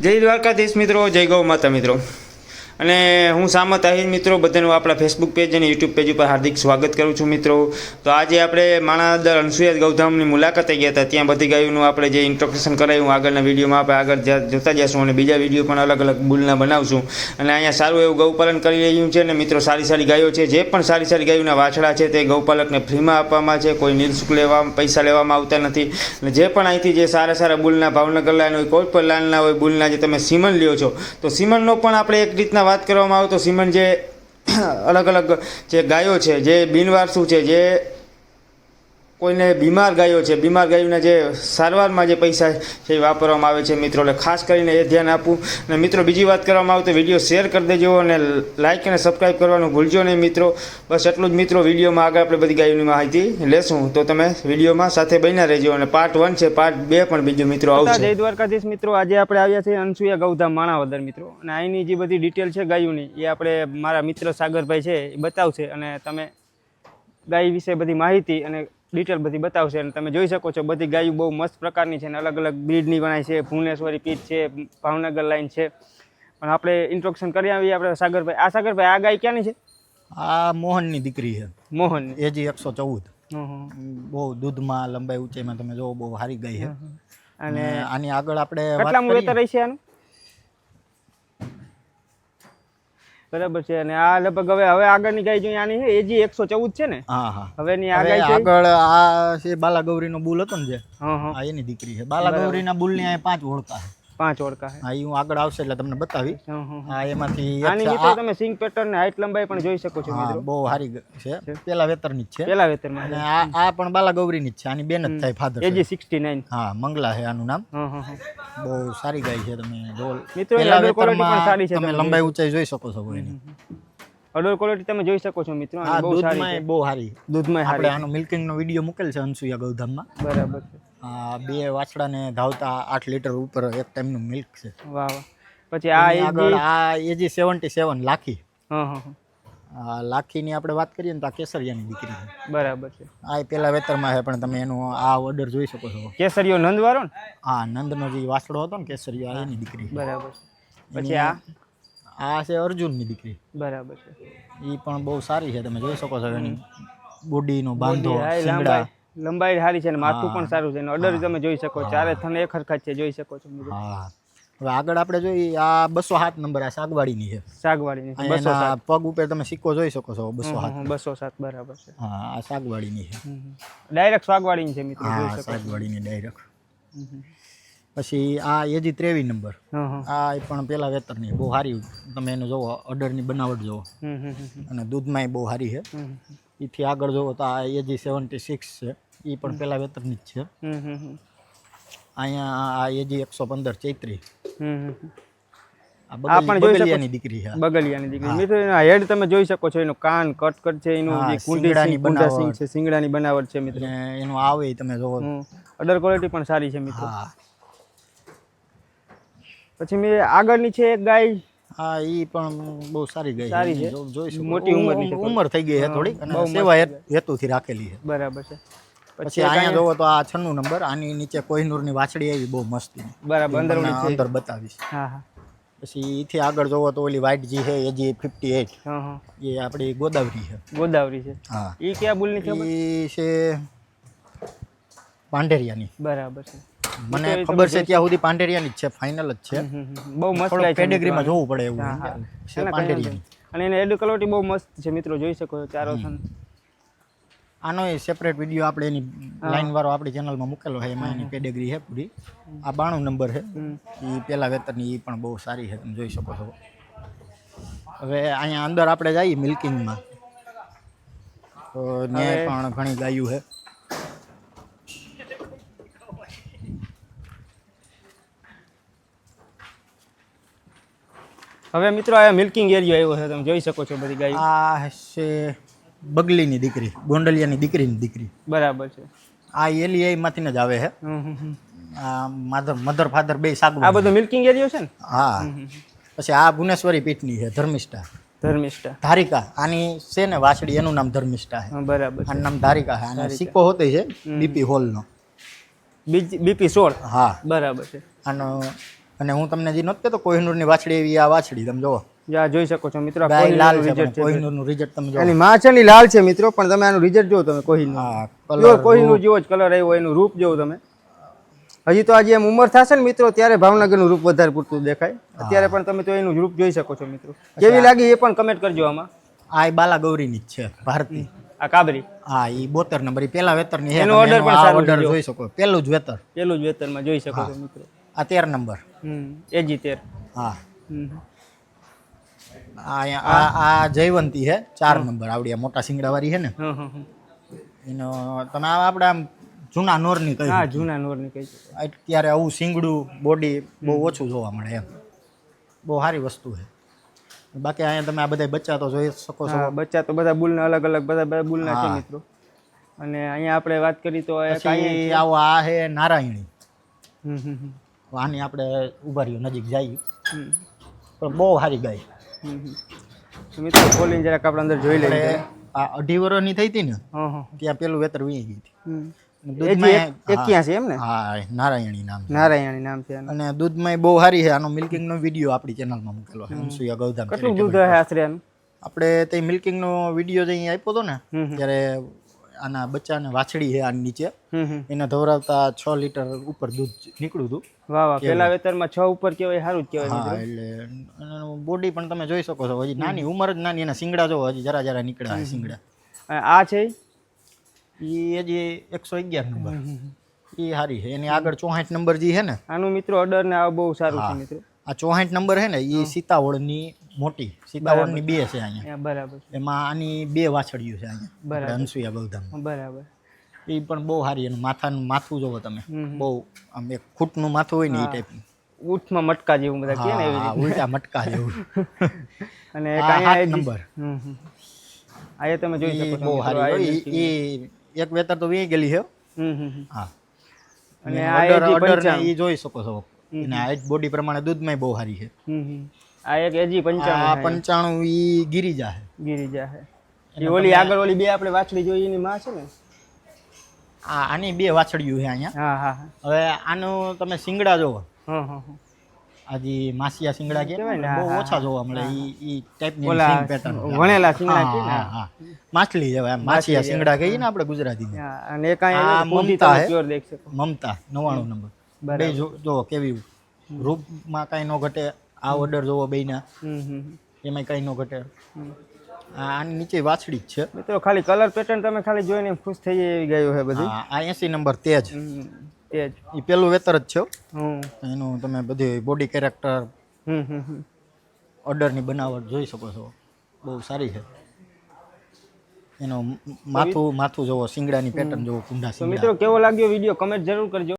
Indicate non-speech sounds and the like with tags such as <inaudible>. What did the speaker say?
જય દ્વારકાધીશ મિત્રો જય ગૌ માતા મિત્રો. અને હું સામત આહિર મિત્રો, બધાનું આપણા ફેસબુક પેજ અને યુટ્યુબ પેજ ઉપર હાર્દિક સ્વાગત કરું છું મિત્રો. તો આજે આપણે માણાદર અનસુયા ગૌધામની મુલાકાતે ગયા હતા. ત્યાં બધી ગાયોનું આપણે જે ઇન્ટ્રોડક્શન કરાયું, આગળના વિડીયોમાં આપણે આગળ જોતા જઈશું અને બીજા વીડિયો પણ અલગ અલગ બુલના બનાવશું. અને અહીંયા સારું એવું ગૌપાલન કરી રહ્યું છે અને મિત્રો સારી સારી ગાયો છે. જે પણ સારી સારી ગાયોના વાછડા છે તે ગૌપાલકને ફ્રીમાં આપવામાં છે. કોઈ નિઃશુલ્ક લેવા પૈસા લેવામાં આવતા નથી. અને જે પણ અહીંથી જે સારા સારા બુલના ભાવનગર લાઈન હોય કોઈ પણ લાઈનના હોય, બુલના જે તમે સીમન લ્યો છો, તો સીમનનો પણ આપણે એક રીતના વાત કરવામાં આવે તો સીમન જે અલગ અલગ જે ગાયો છે, જે બિનવારસુ છે, જે કોઈને બીમાર ગાયો છે બીમાર ગાયોના જે સારવારમાં જે પૈસા છે એ વાપરવામાં આવે છે મિત્રો. એટલે ખાસ કરીને એ ધ્યાન આપવું. અને મિત્રો બીજી વાત કરવામાં આવે તો વીડિયો શેર કરી દેજો અને લાઇક અને સબસ્ક્રાઈબ કરવાનું ભૂલજો નહીં મિત્રો. બસ એટલું જ મિત્રો વિડીયોમાં આગળ આપણે બધી ગાયોની માહિતી લેશું. તો તમે વિડીયોમાં સાથે બન્યા રહેજો. અને પાર્ટ વન છે પાર્ટ બે પણ બીજું મિત્રો આવશે. જય દ્વારકાધીશ મિત્રો આજે આપણે આવ્યા છીએ અનસુયા ગૌધામ માણાવદર મિત્રો. અને અહીંની જે બધી ડિટેલ છે ગાયોની એ આપણે મારા મિત્ર સાગરભાઈ છે એ બતાવશે. અને તમે ગાય વિશે બધી માહિતી અને ડિટેલ બધી બતાવશે અને તમે જોઈ શકો છો બધી ગાયો બહુ મસ્ત પ્રકારની છે અને અલગ અલગ બ્રીડની ગણાય છે. ભુવનેશ્વરી પીઠ છે ભાવનગર લાઈન છે. પણ આપણે ઇન્ટ્રોડક્શન કરી આવીએ આપણે સાગરભાઈ. આ સાગરભાઈ આ ગાય ક્યાંની છે? આ મોહનની દીકરી છે. મોહન એજી એકસો ચૌદ. બહુ દૂધમાં લંબાઈ ઊંચાઈમાં તમે જોવો બહુ સારી ગાય છે. અને આની આગળ આપણે કેટલા વેતર રહેશે આનું? બરાબર છે. અને આ લગભગ હવે હવે આગળની ગાય જોઈએ આની છે એજી એકસો ચૌદ છે ને હા હા. હવેની આ હવે ગાય આગળ આ છે બાલાગૌરીનો બુલ હતો ને જે હા એની દીકરી છે. બાલાગૌરીના બુલની પાંચ ઓળખા છે પાંચ ઓળકા હા. એ હું આગળ આવશે એટલે તમને બતાવી હા એમાંથી આની મિત્રો તમે સિંગ પેટર્ન ને હાઈટ લંબાઈ પણ જોઈ શકો છો મિત્રો. બહુ સારી છે. પેલા વેતરની જ છે. પેલા વેતરમાં અને આ આ પણ બાલાગૌરીની જ છે. આની બેન જ થાય ફાધર એજી સિક્સટી નાઇન હા મંગલા છે આનું નામ. બહુ સારી ગાય છે તમે જો મિત્રો, પેલા વેતરમાં સારી છે, તમે લંબાઈ ઊંચાઈ જોઈ શકો છો એની અડોર ક્વોલિટી તમે જોઈ શકો છો મિત્રો. આ બહુ સારી બહુ સારી દૂધમાં આપણે આનો મિલ્કિંગનો વીડિયો મૂકેલ છે અનસુયા ગૌધામમાં. બરાબર છે. બે વાછડાને ધાવતા આઠ લીટર ઉપર એક ટાઈમનું મિલ્ક છે. વાહ પછી આ એજી આગળ આ એજી સેવન્ટી સેવન લાખી. લાખીની આપણે વાત કરીએ ને તો આ કેસરિયાની દીકરી છે. બરાબર છે. આ પેલા વેતરમાં છે પણ તમે એનો આ ઓર્ડર જોઈ શકો છો. કેસરિયો નંદવારો ને? હા નંદનો જે વાછડો હતો ને કેસરિયો આ એની દીકરી બરાબર છે. પછી આ? આ છે અર્જુનની દીકરી. બરાબર છે. એ પણ બહુ સારી છે તમે જોઈ શકો છો એની બોડીનો બાંધો લંબાઈ સારી છે અને માથું પણ સારું છે. અને અડર તમે જોઈ શકો. ચારે થન એક હરખા છે જોઈ શકો છો હા. હવે આગળ આપણે જોઈએ આ બસો સાત નંબર આ સાગવાડીની છે. સાગવાડીની બસો સાત. પગ ઉપર તમે સિક્કો જોઈ શકો છો બસો હમ, બસો સાત બરાબર છે. હા આ સાગવાડીની છે. ડાયરેક્ટ સાગવાડીની છે મિત્રો જોઈ હા શકો શાકવાડીની ડાયરેક્ટ. પછી આ એજી ત્રેવીસ નંબર આ પણ પેલા વેતરની બહુ સારી તમે એનું જોવો અડરની બનાવટ જોવો. અને દૂધમાંય બહુ સારી છે. એથી આગળ જોવો તો આ એજી સેવન્ટી સિક્સ છે. એ પણ પેલા વેતરની જ છે. અહીંયા આ એજી એકસો પંદર ચૈત્રી. આ આ પણ જોઈ શકો બગલિયાની દીકરી છે બગલિયાની દીકરી. મિત્રો એના હેડ તમે જોઈ શકો છો. એનું કાન કટ કટ છે એનું જે કુંડી શિંગડાની સિંગ બનાવટ. છે સિંગડાની બનાવટ છે મિત્રો. એનું આવે તમે જોવો. અડર ક્વોલિટી પણ સારી છે મિત્રો. પછી મેં આગળની છે એક ગાય. હા ઈ પણ બહુ સારી ગઈ સારી છે. જોઈશું. મોટી ઉંમરની છે ઉંમર- થઈ ગઈ છે થોડી અને સેવા હેતુથી રાખેલી છે બરાબર છે. પછી અહીંયા જોવો તો આ છન્નું નંબર આની નીચે કોહિનૂરની વાછડી આવી બહુ મસ્તી બરાબર અંદર અંદર બતાવીશ. હા હા. પછી ઈથી આગળ જોવો તો ઓલી વ્હાઈટ જી છે એ જી ફિફ્ટી એટ એ આપણી ગોદાવરી છે ગોદાવરી છે. હા. એ કયા બુલની છે એ છે પાંઢેરિયાની. બરાબર છે. મને ખબર છે ત્યાં સુધી પાંઢેરિયાની જ છે ફાઇનલ જ છે. બહુ મસ્ત ગાય છે પેડિગ્રીમાં. જોવું પડે એવું. છે એના અને એને એડ ક્વોલિટી બહુ મસ્ત છે મિત્રો જોઈ શકો છો ચારો થન આનો સેપરેટ વિડિયો આપણે એની લાઈન વાળો આપણી ચેનલમાં મૂકેલો છે એમાં એની પેડિગ્રી છે પૂરી. આ બાણું નંબર છે. એ પેલા વેતરની એ પણ બહુ સારી છે તમે જોઈ શકો છો. હવે અહીંયા અંદર આપણે જઈએ મિલ્કિંગમાં તો ન્યાય પણ ઘણી ગાયું છે. હવે મિત્રો આ મિલ્કિંગ એરિયો આવ્યો છે તમે જોઈ શકો છો બધી ગાય. આ છે બગલીની દીકરી ગોંડલિયાની દીકરીની દીકરી. બરાબર છે. આ એલિયામાંથી જ આવે છે. આ માધર મધર ફાધર બે આ સાગવા બધો મિલ્કિંગ એરિયો છે ને? હા. પછી આ ભુવનેશ્વરી પીઠની છે ધર્મિષ્ઠા. ધર્મિષ્ઠા. ધારિકા આની છે ને વાછડી એનું નામ ધર્મિષ્ઠા છે. બરાબર આનું નામ ધારિકા છે. અને સિક્કો હોતે છે બીપી હોલનો. બીપી સોળ? હા. બરાબર છે. આનો અને હું તમને જે નહોતું કહેતો કોહિનૂરની વાછડી એવી આ વાછડી તમે જોવો. આ જોઈ શકો છો મિત્રો ગાય લાલ પણ કોહિનૂરનું રિઝલ્ટ તમે જોવો. એની માં છે લાલ છે મિત્રો પણ તમે આનું રિઝલ્ટ જોવો તમે કોહિનૂર હા કલર કોહિનૂર જેવો જ કલર આવ્યો એનું રૂપ જોવો તમે. હજી તો આજે એમ ઉંમર થશે ને મિત્રો ત્યારે ભાવનગરનું રૂપ વધારે પૂરતું દેખાય. અત્યારે પણ તમે તો એનું રૂપ જોઈ શકો છો મિત્રો. કેવી લાગી એ પણ કમેન્ટ કરજો આમાં. આ બાલા ગૌરીની જ છે ભારતી આ કાબરી. હા એ બોતેર નંબર પેલા વેતરની છે એનો ઓર્ડર પણ લીધો. જોઈ શકો. પેલું જ વેતર. પેલું જ વેતરમાં જોઈ શકો છો મિત્રો. આ તેર નંબર હમ એજી તેર. હા. હમ. આ આ આ જયવંતી હે ચાર નંબર આવડી મોટા સિંગડાવાળી છે ને? હં, હં. એનો તમે આપણે આમ જૂના નોરની કહી હા જૂના નોરની કહી અત્યારે આવું સિંગડું બોડી બહુ ઓછું જોવા મળે એમ. બહુ સારી વસ્તુ છે બાકી અહીંયા તમે આ બધા બચ્ચા તો જોઈ શકો છો. બચ્ચા તો બધા બુલના અલગ અલગ બધા બધા બુલના છે મિત્રો. અને અહીંયા આપણે વાત કરી તો આવો આ છે નારાયણી. હમ, હમ, હમ. આની આપણે ઊભા રહ્યું નજીક જઈએ. પણ બહુ સારી ગાય. મિત્રો ખોલીને જરાક આપણે અંદર જોઈ લઈએ. આ અઢી વર્ષની થઈ હતી ને. ત્યાં પેલું વેતર વી ગઈ હતી. ને? નારાયણી નામ નારાયણી નામ છે અને દૂધમાં બહુ સારી છે. આનો મિલ્કિંગનો વીડિયો આપણી ચેનલમાં મૂકેલો છે. અનસુયા ગૌધામ કેટલું દૂધ આશરે આપણે તે મિલ્કિંગનો વીડિયો જે આપ્યો હતો ને. ત્યારે આના બચ્ચાને વાછડી છે આની નીચે. એને ધવરાવતા છ લીટર ઉપર દૂધ નીકળ્યું હતું. વાહ વાહ. પેલા વેતરમાં છ ઉપર કહેવાય સારું જ કહેવાય હા એટલે બોડી પણ તમે જોઈ શકો છો. હજી નાની ઉંમર જ નાની એના શિંગડા જો હજી જરા જરા નીકળ્યા છે શિંગડા. આ છે? એ હજી એકસો અગિયાર નંબર એ સારી છે. એની આગળ ચોહાઠ નંબર જે છે ને. આનું મિત્રો ઓર્ડર ને આ બહુ સારું છે મિત્રો. આ ચોહાઠ નંબર છે ને એ સીતાવળની મોટી સીતાવળની બે છે અહીંયા. બરાબર એમાં આની બે વાછડીઓ છે અહીંયા. બરાબર. અનસુયા ગૌધામ બરાબર. એ પણ બહુ સારી એનું માથાનું માથું જોવો તમે. બહુ આમ એક ફૂટનું માથું હોય ને એ ટાઈપનું ઊંટમાં મટકા જેવું બધા કહે ને એવી ઉલટા મટકા જેવું. <laughs> અને એક- નંબર. આ તમે જોઈ શકો બહુ સારી એ એક વેતર તો વી ગયેલી છે. હા. અને આ ઓર્ડર. ઈ જોઈ શકો છો. અને હાઈટ બોડી પ્રમાણે દૂધમાં બહુ સારી છે. આ એક એજી પંચાણું આ પંચાણું ઈ ગિરિજા છે. ગિરિજા છે. એ ઓલી આગળ ઓલી બે આપણે વાછડી જોઈ એની માં છે ને? આ આની બે વાછડીયું છે અહીંયા. હા હા. હવે આનું તમે સિંગડા જોવો. હા હા આજી માસિયા સિંગડા કે બહુ ઓછા જોવા મળે. ઈ ઈ ટાઈપની સિંગ પેટર્ન વણેલા સિંગડા કે ને? હા માછલી જેવા એમ સિંગડા કહીએ ને આપણે ગુજરાતીમાં. હા, અને એક આ મમતા. શકો મમતા નવાણું નંબર. બરાબર. બે જો જો કેવી રૂપમાં કાંઈ ન ઘટે. આ ઓર્ડર જોવો બેના. એમાં કાંઈ ન ઘટે. આ આની નીચે વાછડી જ છે. મિત્રો ખાલી કલર પેટર્ન તમે ખાલી જોઈને ખુશ થઈ એવી ગયું છે બધી. આ એસી નંબર તેજ. તેજ. એ પેલું વેતર જ છે હમ. એનું તમે બધી બોડી કેરેક્ટર હમ હમ હમ. ઓર્ડરની બનાવટ જોઈ શકો છો. બહુ સારી છે. એનું માથું માથું જોવો શિંગડાની પેટર્ન જોવો કુંડા મિત્રો કેવો લાગ્યો વીડિયો કમેન્ટ જરૂર કરજો.